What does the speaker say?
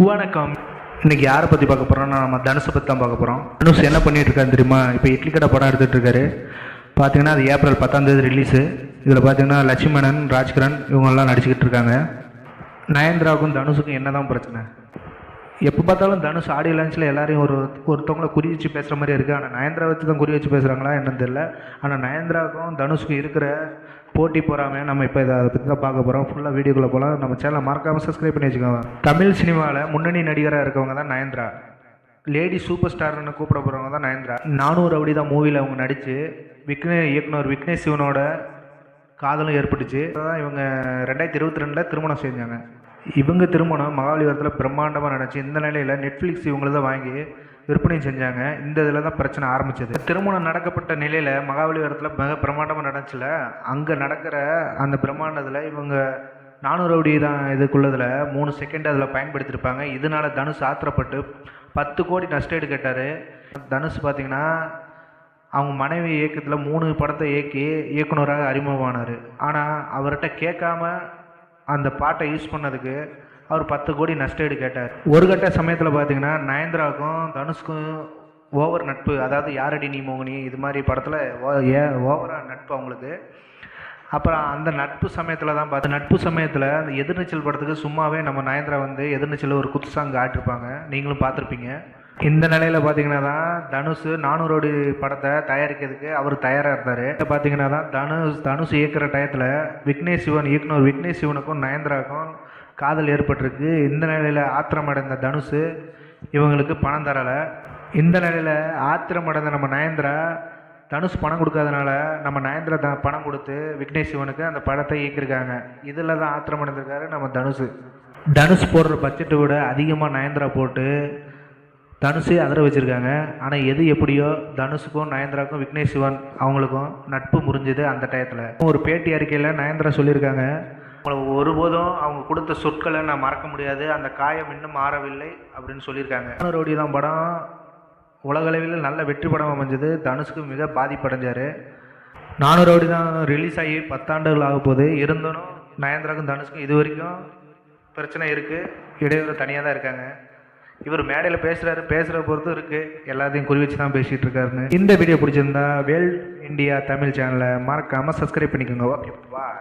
வணக்கம். இன்னைக்கு யாரை பற்றி பார்க்க போகிறோம்னா நம்ம தனுஷை பற்றி தான் பார்க்க போகிறோம் தனுஷ் என்ன பண்ணிட்டு இருக்காரு தெரியுமா? இப்போ இட்லி கடை படம் எடுத்துகிட்டு இருக்காரு. பார்த்தீங்கன்னா அது ஏப்ரல் பத்தாம் தேதி ரிலீஸு இதில் பார்த்தீங்கன்னா லட்சுமணன் ராஜ்கிரண் இவங்கெல்லாம் நடிச்சுக்கிட்டு இருக்காங்க. நயன்தராவுக்கும் தனுஷுக்கும் என்ன தான் பிரச்சனை? எப்போ பார்த்தாலும் தனுஷ் ஆடியோ லான்ச்சில் எல்லாரையும் ஒரு ஒருத்தவங்கள குறி வச்சு பேசுகிற மாதிரி இருக்குது ஆனால் நயன்தரா வச்சு தான் குறி வச்சு பேசுகிறாங்களா என்னன்னு தெரியல. ஆனால் நயன்தராவுக்கும் தனுஷுக்கும் இருக்கிற போட்டி போகாமல் நம்ம இப்போ இதை அதை பற்றி தான் பார்க்க போகிறோம் ஃபுல்லாக வீடியோக்குள்ளே போகலாம் நம்ம சேனலை மறக்காமல் சப்ஸ்கிரைப் பண்ணி வச்சுக்கோங்க. தமிழ் சினிமாவில் முன்னணி நடிகராக இருக்கவங்க தான் நயன்தரா. லேடி சூப்பர் ஸ்டார்னு கூப்பிட போகிறவங்க தான் நயன்தரா. நானூறு அப்படி தான் மூவியில் அவங்க நடித்து விக்னே இயக்குனர் விக்னேஷ் சிவனோட காதலும் ஏற்பட்டுச்சு. அதான் இவங்க ரெண்டாயிரத்தி இருபத்தி ரெண்டில் திருமணம் செஞ்சாங்க. இவங்க திருமணம் மகாபலிபுரத்தில் பிரம்மாண்டமாக நடந்துச்சு. இந்த நிலையில் நெட்ஃப்ளிக்ஸ் இவங்கள தான் வாங்கி விற்பனை செஞ்சாங்க. இந்த இதில் தான் பிரச்சனை ஆரம்பிச்சது. திருமணம் நடக்கப்பட்ட நிலையில் மகாபலிபுரத்தில் மிக பிரமாண்டமாக நடந்துச்சுல அங்கே நடக்கிற அந்த பிரம்மாண்டத்தில் இவங்க நானூறு அடி தான் இதுக்குள்ளதில் மூணு செகண்ட் அதில் பயன்படுத்தியிருப்பாங்க இதனால தனுஷ் ஆத்திரப்பட்டு பத்து கோடி நஷ்டஈடு கேட்டார் தனுஷ் பார்த்தீங்கன்னா அவங்க மனைவி இயக்கத்தில் மூணு படத்தை இயக்கி இயக்குனராக அறிமுகமானார். ஆனால் அவர்கிட்ட கேட்காம அந்த பாட்டை யூஸ் பண்ணதுக்கு அவர் பத்து கோடி நஷ்டஈடு கேட்டார். ஒரு கட்ட சமயத்தில் பார்த்தீங்கன்னா நயன்தராவுக்கும் தனுஷ்க்கும் ஓவர் நட்பு. அதாவது யாரடி நீ மோகினி? இது மாதிரி படத்தில் ஏ ஓவராக நட்பு அவங்களுக்கு. அப்புறம் அந்த நட்பு சமயத்தில் தான் பார்த்து நட்பு சமயத்தில் அந்த எதிர்நீச்சல் படத்துக்கு சும்மாவே நம்ம நயன்தரா வந்து எதிர்நீச்சல் ஒரு குத்து சாங் ஆட்டிருப்பாங்க. நீங்களும் பார்த்துருப்பீங்க இந்த நிலையில் பார்த்தீங்கன்னா தான் தனுஷ் நானூறு படத்தை தயாரிக்கிறதுக்கு அவர் தயாராக இருந்தார். பார்த்தீங்கன்னா தான் தனுஷ் தனுஷ் இயக்கிற டயத்தில் விக்னேஷ் சிவன் இயக்குனர் விக்னேஷ் சிவனுக்கும் நயன்தராவுக்கும் காதல் ஏற்பட்டிருக்கு. இந்த நிலையில் ஆத்திரமடைந்த தனுஷ் இவங்களுக்கு பணம் தரலை. இந்த நிலையில் ஆத்திரமடைந்த நம்ம நயன்தரா தனுஷ் பணம் கொடுக்காதனால நம்ம நயன்தரா த பணம் கொடுத்து விக்னேஷ் சிவனுக்கு அந்த படத்தை இயக்கியிருக்காங்க. இதில் தான் ஆத்திரமடைந்திருக்காரு நம்ம தனுஷ் தனுஷ் போடுற பட்ஜெட்டை விட அதிகமாக நயன்தரா போட்டு தனுஷே அதிர வச்சுருக்காங்க. ஆனால் எது எப்படியோ தனுஷுக்கும் நயன்தராக்கும் விக்னேஷ் சிவன் அவங்களுக்கும் நட்பு முறிஞ்சுது அந்த டயத்தில். ஒரு பேட்டி அறிக்கையில் நயன்தரா சொல்லியிருக்காங்க. அவங்கள ஒருபோதும் அவங்க கொடுத்த சொற்களை நான் மறக்க முடியாது. அந்த காயம் இன்னும் மாறவில்லை அப்படின்னு சொல்லியிருக்காங்க. ரோடி தான் படம். உலகளவில் நல்ல வெற்றி படம் அமைஞ்சது. தனுஷுக்கு மிக பாதிப்படைஞ்சார். நானூறு ரோடி தான் ரிலீஸ் ஆகி பத்தாண்டுகள் ஆக போகுது. இருந்தாலும் நயன்தாராக்கும் தனுஷுக்கும் இது வரைக்கும் பிரச்சனை இருக்குது இடையூறு தனியாக தான் இருக்காங்க. இவர் மேடையில் பேசுகிறாரு பேசுகிற பொறுத்தும் இருக்குது எல்லாத்தையும் குறி வச்சு தான் பேசிகிட்டு இருக்காருன்னு. இந்த வீடியோ பிடிச்சிருந்தா வேல் இந்தியா தமிழ் சேனலை மறக்காமல் சப்ஸ்கிரைப் பண்ணிக்கோங்க. Okay bye